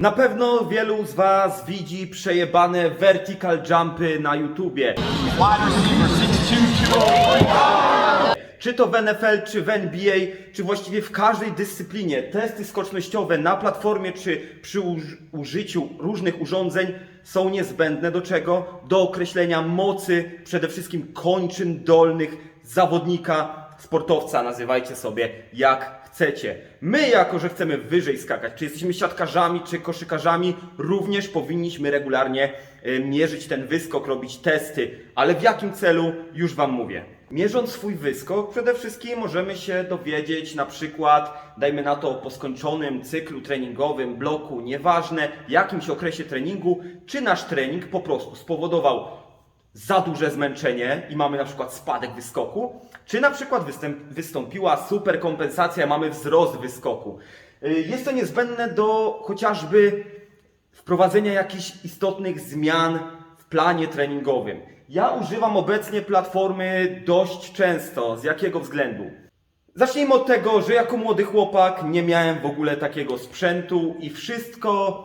Na pewno wielu z Was widzi przejebane vertical jumpy na YouTubie. Czy to w NFL, czy w NBA, czy właściwie w każdej dyscyplinie testy skocznościowe na platformie, czy przy uż- użyciu różnych urządzeń są niezbędne do czego? Do określenia mocy, przede wszystkim kończyn dolnych zawodnika, sportowca, nazywajcie sobie jak chcecie. My, jako że chcemy wyżej skakać, czy jesteśmy siatkarzami, czy koszykarzami, również powinniśmy regularnie e, mierzyć ten wyskok, robić testy. Ale w jakim celu? Już Wam mówię. Mierząc swój wyskok, przede wszystkim możemy się dowiedzieć na przykład, dajmy na to po skończonym cyklu treningowym, bloku, nieważne jakimś okresie treningu, czy nasz trening po prostu spowodował za duże zmęczenie i mamy na przykład spadek wyskoku, czy na przykład występ, wystąpiła superkompensacja, mamy wzrost wyskoku. Y, Jest to niezbędne do chociażby wprowadzenia jakichś istotnych zmian w planie treningowym. Ja używam obecnie platformy dość często. Z jakiego względu? Zacznijmy od tego, że jako młody chłopak nie miałem w ogóle takiego sprzętu i wszystko,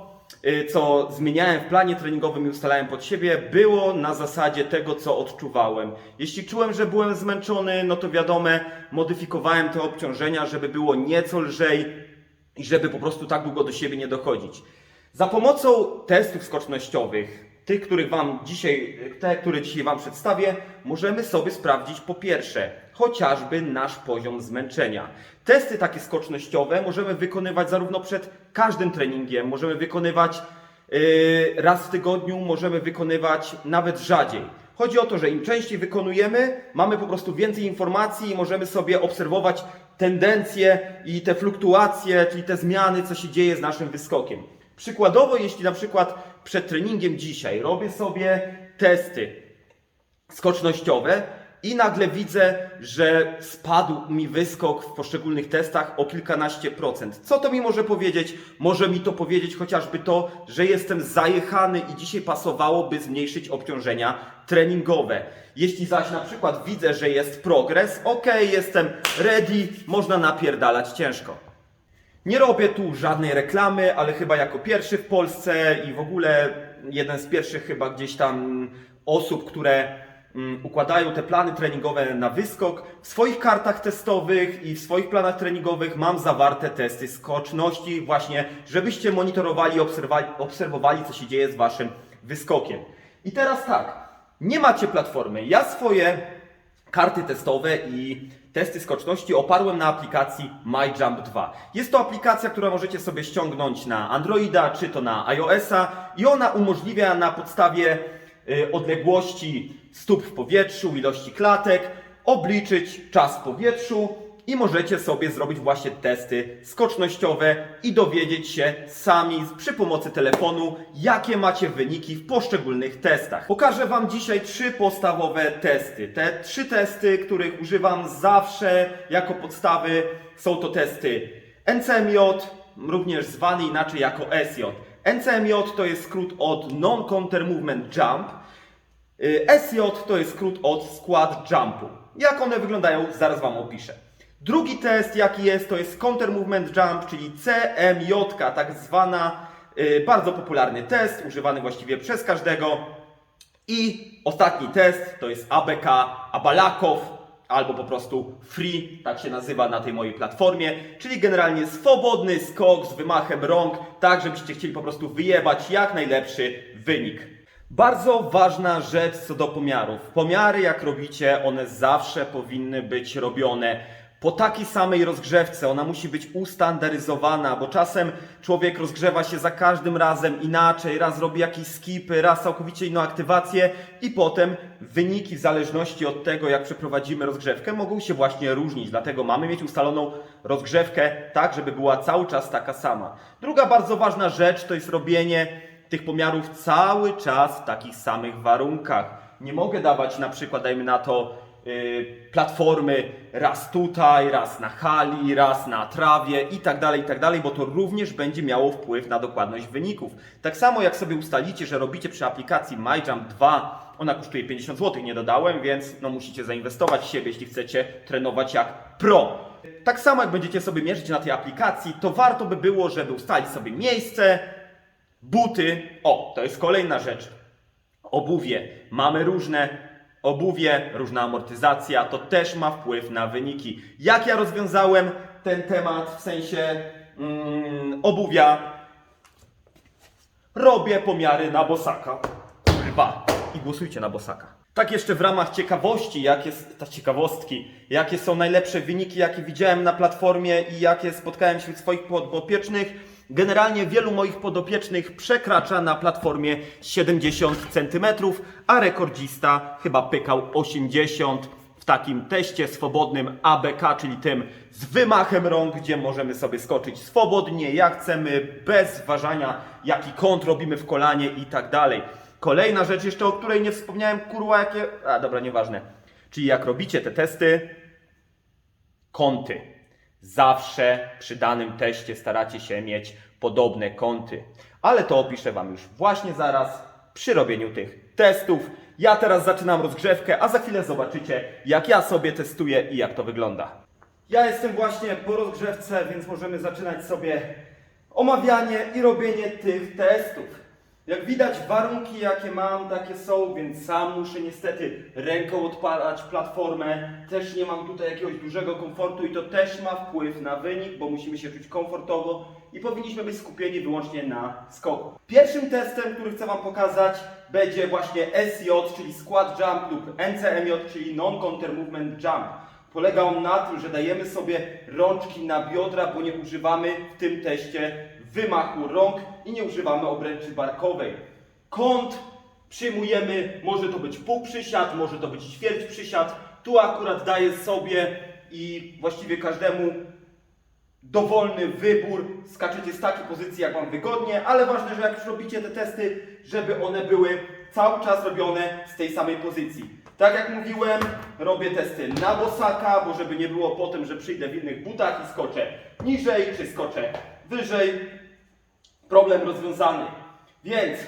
co zmieniałem w planie treningowym i ustalałem pod siebie, było na zasadzie tego, co odczuwałem. Jeśli czułem, że byłem zmęczony, no to wiadomo, modyfikowałem te obciążenia, żeby było nieco lżej i żeby po prostu tak długo do siebie nie dochodzić. Za pomocą testów skocznościowych, tych, których wam dzisiaj, te, które dzisiaj Wam przedstawię, możemy sobie sprawdzić po pierwsze, chociażby nasz poziom zmęczenia. Testy takie skocznościowe możemy wykonywać zarówno przed każdym treningiem, możemy wykonywać yy, raz w tygodniu, możemy wykonywać nawet rzadziej. Chodzi o to, że im częściej wykonujemy, mamy po prostu więcej informacji i możemy sobie obserwować tendencje i te fluktuacje, czyli te zmiany, co się dzieje z naszym wyskokiem. Przykładowo, jeśli na przykład przed treningiem dzisiaj robię sobie testy skocznościowe i nagle widzę, że spadł mi wyskok w poszczególnych testach o kilkanaście procent. Co to mi może powiedzieć? Może mi to powiedzieć chociażby to, że jestem zajechany i dzisiaj pasowałoby zmniejszyć obciążenia treningowe. Jeśli zaś na przykład widzę, że jest progres, ok, jestem ready, można napierdalać ciężko. Nie robię tu żadnej reklamy, ale chyba jako pierwszy w Polsce i w ogóle jeden z pierwszych chyba gdzieś tam osób, które układają te plany treningowe na wyskok. W swoich kartach testowych i w swoich planach treningowych mam zawarte testy skoczności właśnie, żebyście monitorowali, obserwowali, obserwowali co się dzieje z waszym wyskokiem. I teraz tak, nie macie platformy. Ja swoje karty testowe i testy skoczności oparłem na aplikacji MyJump 2. Jest to aplikacja, którą możecie sobie ściągnąć na Androida czy to na iOS-a i ona umożliwia na podstawie odległości stóp w powietrzu, ilości klatek, obliczyć czas w powietrzu i możecie sobie zrobić właśnie testy skocznościowe i dowiedzieć się sami przy pomocy telefonu, jakie macie wyniki w poszczególnych testach. Pokażę Wam dzisiaj trzy podstawowe testy. Te trzy testy, których używam zawsze jako podstawy, są to testy NCMJ, również zwany inaczej jako SJ. NCMJ to jest skrót od Non-Counter Movement Jump, Y, SJ to jest skrót od Squat Jumpu. Jak one wyglądają, zaraz Wam opiszę. Drugi test, jaki jest, to jest Counter Movement Jump, czyli CMJ, tak zwana, y, bardzo popularny test, używany właściwie przez każdego. I ostatni test to jest ABK Abalakow, albo po prostu Free, tak się nazywa na tej mojej platformie, czyli generalnie swobodny skok z wymachem rąk, tak żebyście chcieli po prostu wyjebać jak najlepszy wynik. Bardzo ważna rzecz co do pomiarów. Pomiary, jak robicie, one zawsze powinny być robione po takiej samej rozgrzewce. Ona musi być ustandaryzowana, bo czasem człowiek rozgrzewa się za każdym razem inaczej. Raz robi jakieś skipy, raz całkowicie inną aktywację i potem wyniki w zależności od tego, jak przeprowadzimy rozgrzewkę, mogą się właśnie różnić. Dlatego mamy mieć ustaloną rozgrzewkę tak, żeby była cały czas taka sama. Druga bardzo ważna rzecz to jest robienie tych pomiarów cały czas w takich samych warunkach. Nie mogę dawać na przykład, dajmy na to, platformy raz tutaj, raz na hali, raz na trawie i tak dalej, i tak dalej, bo to również będzie miało wpływ na dokładność wyników. Tak samo jak sobie ustalicie, że robicie przy aplikacji MyJump 2, ona kosztuje 50 zł, nie dodałem, więc no musicie zainwestować w siebie, jeśli chcecie trenować jak pro. Tak samo jak będziecie sobie mierzyć na tej aplikacji, to warto by było, żeby ustalić sobie miejsce, Buty, o, to jest kolejna rzecz. Obuwie. Mamy różne obuwie, różna amortyzacja, to też ma wpływ na wyniki. Jak ja rozwiązałem ten temat w sensie mm, obuwia? Robię pomiary na bosaka. Kurwa. I głosujcie na bosaka. Tak jeszcze w ramach ciekawości, jakie ta ciekawostki, jakie są najlepsze wyniki, jakie widziałem na platformie i jakie spotkałem się w swoich podopiecznych. Generalnie wielu moich podopiecznych przekracza na platformie 70 cm, a rekordzista chyba pykał 80 w takim teście swobodnym ABK, czyli tym z wymachem rąk, gdzie możemy sobie skoczyć swobodnie, jak chcemy, bez zważania, jaki kąt robimy w kolanie i tak dalej. Kolejna rzecz jeszcze, o której nie wspomniałem, kurwa, jakie... A, dobra, nieważne. Czyli jak robicie te testy, kąty. Zawsze przy danym teście staracie się mieć podobne kąty. Ale to opiszę Wam już właśnie zaraz przy robieniu tych testów. Ja teraz zaczynam rozgrzewkę, a za chwilę zobaczycie, jak ja sobie testuję i jak to wygląda. Ja jestem właśnie po rozgrzewce, więc możemy zaczynać sobie omawianie i robienie tych testów. Jak widać, warunki jakie mam, takie są, więc sam muszę niestety ręką odpalać platformę. Też nie mam tutaj jakiegoś dużego komfortu i to też ma wpływ na wynik, bo musimy się czuć komfortowo i powinniśmy być skupieni wyłącznie na skoku. Pierwszym testem, który chcę Wam pokazać, będzie właśnie SJ, czyli Squat Jump lub NCMJ, czyli Non-Counter Movement Jump. Polega on na tym, że dajemy sobie rączki na biodra, bo nie używamy w tym teście wymachu rąk i nie używamy obręczy barkowej. Kąt przyjmujemy, może to być pół przysiad, może to być ćwierć przysiad. Tu akurat daję sobie i właściwie każdemu dowolny wybór. Skaczecie z takiej pozycji, jak Wam wygodnie, ale ważne, że jak już robicie te testy, żeby one były cały czas robione z tej samej pozycji. Tak jak mówiłem, robię testy na bosaka, bo żeby nie było potem, że przyjdę w innych butach i skoczę niżej, czy skoczę wyżej. Problem rozwiązany. Więc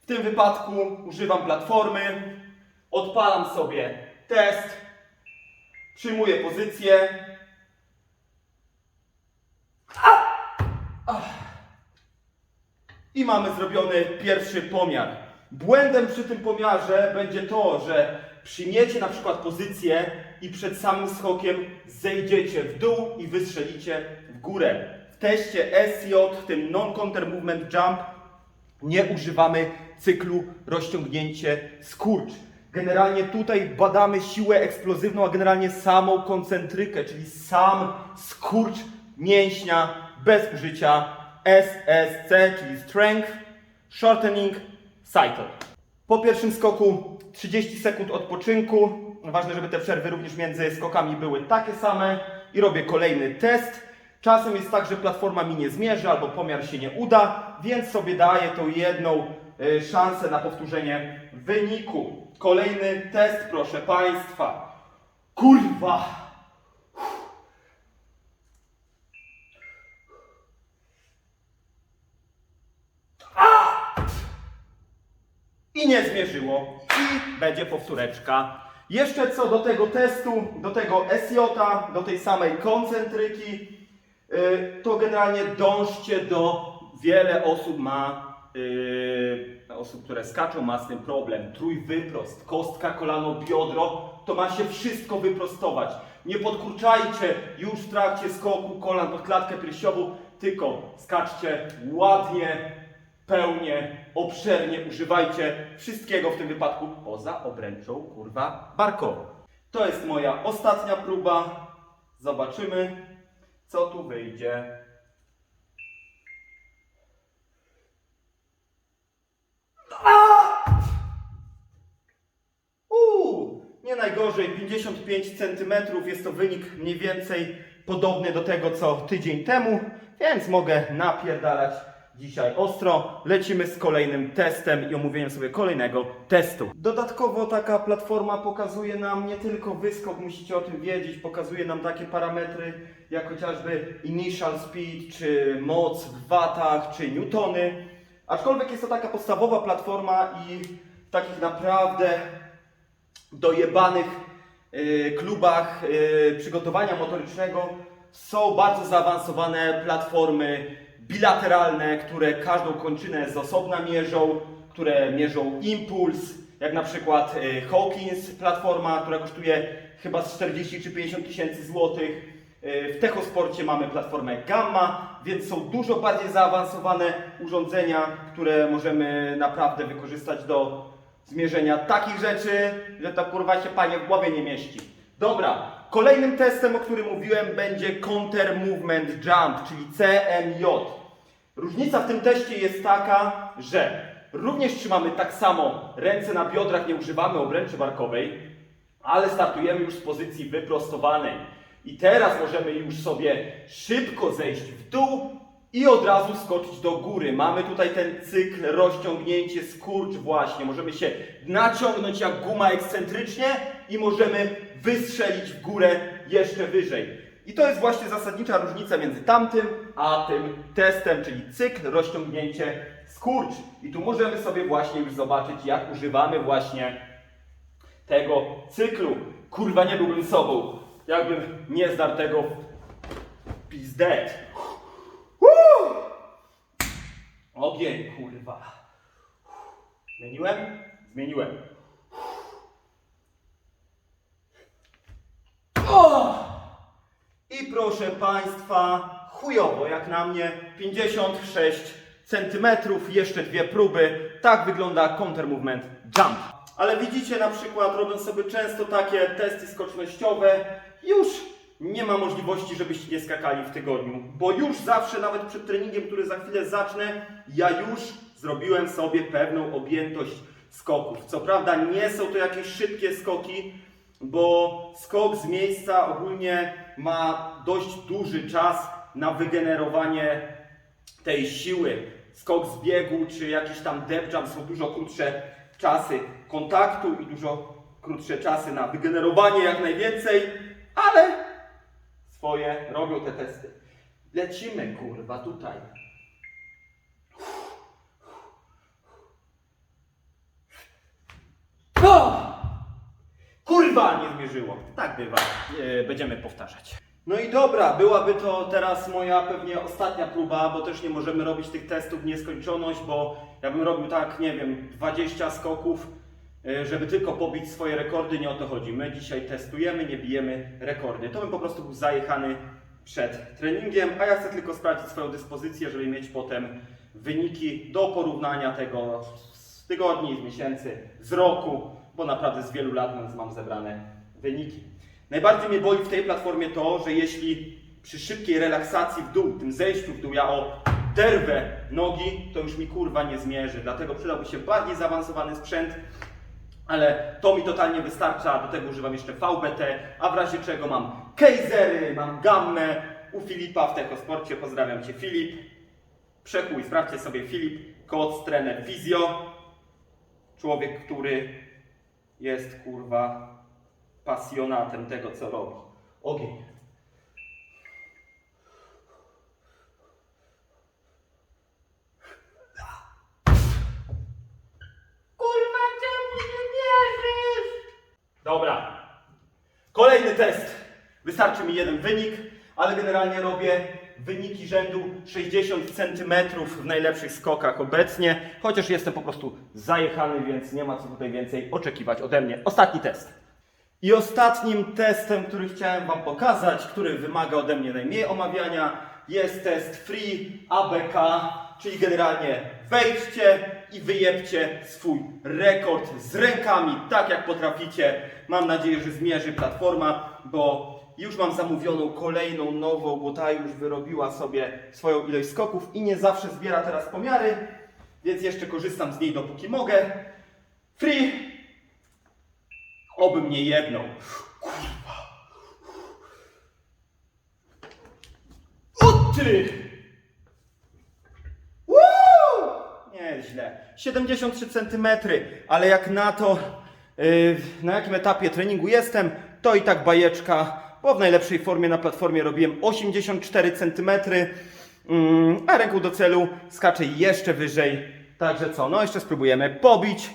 w tym wypadku używam platformy, odpalam sobie test, przyjmuję pozycję, I mamy zrobiony pierwszy pomiar. Błędem przy tym pomiarze będzie to, że przyjmiecie na przykład pozycję i przed samym skokiem zejdziecie w dół i wystrzelicie w górę. Teście SJ, w tym Non-Counter Movement Jump, nie używamy cyklu rozciągnięcie skurcz. Generalnie tutaj badamy siłę eksplozywną, a generalnie samą koncentrykę, czyli sam skurcz mięśnia bez użycia SSC, czyli Strength Shortening Cycle. Po pierwszym skoku 30 sekund odpoczynku. Ważne, żeby te przerwy również między skokami były takie same. I robię kolejny test. Czasem jest tak, że platforma mi nie zmierzy albo pomiar się nie uda, więc sobie daję tą jedną y, szansę na powtórzenie wyniku. Kolejny test, proszę Państwa. Kurwa! i nie zmierzyło. I będzie powtóreczka. Jeszcze co do tego testu, do tego SJ, do tej samej koncentryki, to generalnie dążcie do, wiele osób ma, yy, osób, które skaczą, ma z tym problem, trójwyprost, kostka, kolano, biodro, to ma się wszystko wyprostować. Nie podkurczajcie już w trakcie skoku kolan pod klatkę piersiową, tylko skaczcie ładnie, pełnie, obszernie używajcie wszystkiego w tym wypadku poza obręczą kurwa barkową. To jest moja ostatnia próba. Zobaczymy, co tu wyjdzie. Uuu, nie najgorzej, 55 cm jest to wynik mniej więcej podobny do tego co tydzień temu, więc mogę napierdalać dzisiaj ostro. Lecimy z kolejnym testem i omówieniem sobie kolejnego testu. Dodatkowo taka platforma pokazuje nam nie tylko wyskok, musicie o tym wiedzieć, pokazuje nam takie parametry jak chociażby initial speed, czy moc w watach, czy newtony. Aczkolwiek jest to taka podstawowa platforma i w takich naprawdę dojebanych y, klubach y, przygotowania motorycznego są bardzo zaawansowane platformy bilateralne, które każdą kończynę z osobna mierzą, które mierzą impuls, jak na przykład y, Hawkins platforma, która kosztuje chyba z 40 czy 50 tysięcy złotych. Y, W Techosporcie mamy platformę Gamma, więc są dużo bardziej zaawansowane urządzenia, które możemy naprawdę wykorzystać do zmierzenia takich rzeczy, że to kurwa się panie w głowie nie mieści. Dobra, kolejnym testem, o którym mówiłem, będzie Counter Movement Jump, czyli CMJ. Różnica w tym teście jest taka, że również trzymamy tak samo ręce na biodrach, nie używamy obręczy barkowej, ale startujemy już z pozycji wyprostowanej. I teraz możemy już sobie szybko zejść w dół i od razu skoczyć do góry. Mamy tutaj ten cykl rozciągnięcie, skurcz właśnie. Możemy się naciągnąć jak guma ekscentrycznie i możemy wystrzelić w górę jeszcze wyżej. I to jest właśnie zasadnicza różnica między tamtym a tym testem, czyli cykl, rozciągnięcie, skurcz. I tu możemy sobie właśnie już zobaczyć, jak używamy właśnie tego cyklu. Kurwa, nie byłbym sobą, jakbym nie zdarł tego pizdet. Ogień, kurwa. Zmieniłem? Zmieniłem. O! I proszę Państwa, chujowo jak na mnie, 56 cm, jeszcze dwie próby. Tak wygląda counter movement jump. Ale widzicie na przykład, robiąc sobie często takie testy skocznościowe, już nie ma możliwości, żebyście nie skakali w tygodniu. Bo już zawsze, nawet przed treningiem, który za chwilę zacznę, ja już zrobiłem sobie pewną objętość skoków. Co prawda nie są to jakieś szybkie skoki, bo skok z miejsca ogólnie ma dość duży czas na wygenerowanie tej siły. Skok z biegu czy jakiś tam depth jump są dużo krótsze czasy kontaktu i dużo krótsze czasy na wygenerowanie jak najwięcej, ale swoje robią te testy. Lecimy kurwa tutaj. O! Kurwa, nie zmierzyło. Tak bywa. E, będziemy powtarzać. No i dobra, byłaby to teraz moja pewnie ostatnia próba, bo też nie możemy robić tych testów w nieskończoność, bo ja bym robił tak, nie wiem, 20 skoków, żeby tylko pobić swoje rekordy, nie o to chodzi. My dzisiaj testujemy, nie bijemy rekordy. To bym po prostu był zajechany przed treningiem, a ja chcę tylko sprawdzić swoją dyspozycję, żeby mieć potem wyniki do porównania tego z tygodni, z miesięcy, z roku, bo naprawdę z wielu lat więc mam zebrane wyniki. Najbardziej mnie boli w tej platformie to, że jeśli przy szybkiej relaksacji w dół, tym zejściu w dół, ja o derwę nogi, to już mi kurwa nie zmierzy. Dlatego przydałby się bardziej zaawansowany sprzęt, ale to mi totalnie wystarcza. Do tego używam jeszcze VBT, a w razie czego mam Kejzery, mam Gammę u Filipa w Techosporcie. Pozdrawiam Cię Filip. Przekuj, sprawdźcie sobie Filip, koc, trener Fizjo. Człowiek, który jest kurwa pasjonatem tego, co robi. Ogień. Dobra. Kolejny test. Wystarczy mi jeden wynik, ale generalnie robię wyniki rzędu 60 cm w najlepszych skokach obecnie, chociaż jestem po prostu zajechany, więc nie ma co tutaj więcej oczekiwać ode mnie. Ostatni test. I ostatnim testem, który chciałem Wam pokazać, który wymaga ode mnie najmniej omawiania, jest test Free ABK, czyli generalnie wejdźcie i wyjebcie swój rekord z rękami, tak jak potraficie. Mam nadzieję, że zmierzy platforma, bo już mam zamówioną kolejną nową, bo ta już wyrobiła sobie swoją ilość skoków i nie zawsze zbiera teraz pomiary, więc jeszcze korzystam z niej dopóki mogę. Free Oby mnie jedną. Kurwa. O! Nieźle. 73 cm, ale jak na to, yy, na jakim etapie treningu jestem, to i tak bajeczka, bo w najlepszej formie na platformie robiłem 84 cm, mm, a ręką do celu skaczę jeszcze wyżej. Także co, no jeszcze spróbujemy pobić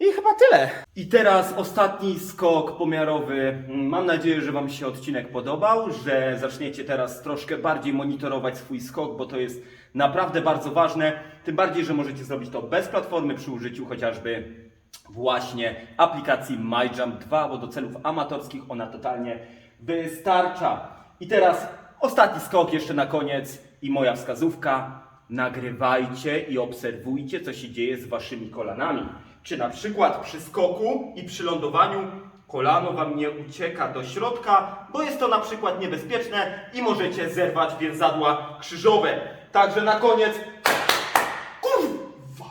I chyba tyle. I teraz ostatni skok pomiarowy. Mam nadzieję, że Wam się odcinek podobał, że zaczniecie teraz troszkę bardziej monitorować swój skok, bo to jest naprawdę bardzo ważne. Tym bardziej, że możecie zrobić to bez platformy przy użyciu chociażby właśnie aplikacji MyJump 2, bo do celów amatorskich ona totalnie wystarcza. I teraz ostatni skok jeszcze na koniec i moja wskazówka. Nagrywajcie i obserwujcie, co się dzieje z waszymi kolanami. Czy na przykład przy skoku i przy lądowaniu kolano wam nie ucieka do środka, bo jest to na przykład niebezpieczne i możecie zerwać więzadła krzyżowe. Także na koniec. Kurwa!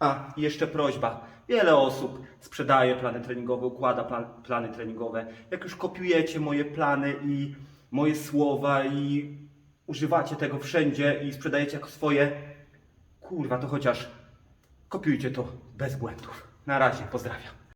A, jeszcze prośba. Wiele osób sprzedaje plany treningowe, układa plan, plany treningowe. Jak już kopiujecie moje plany i moje słowa i używacie tego wszędzie i sprzedajecie jako swoje, kurwa, to chociaż kopiujcie to bez błędów. Na razie, pozdrawiam.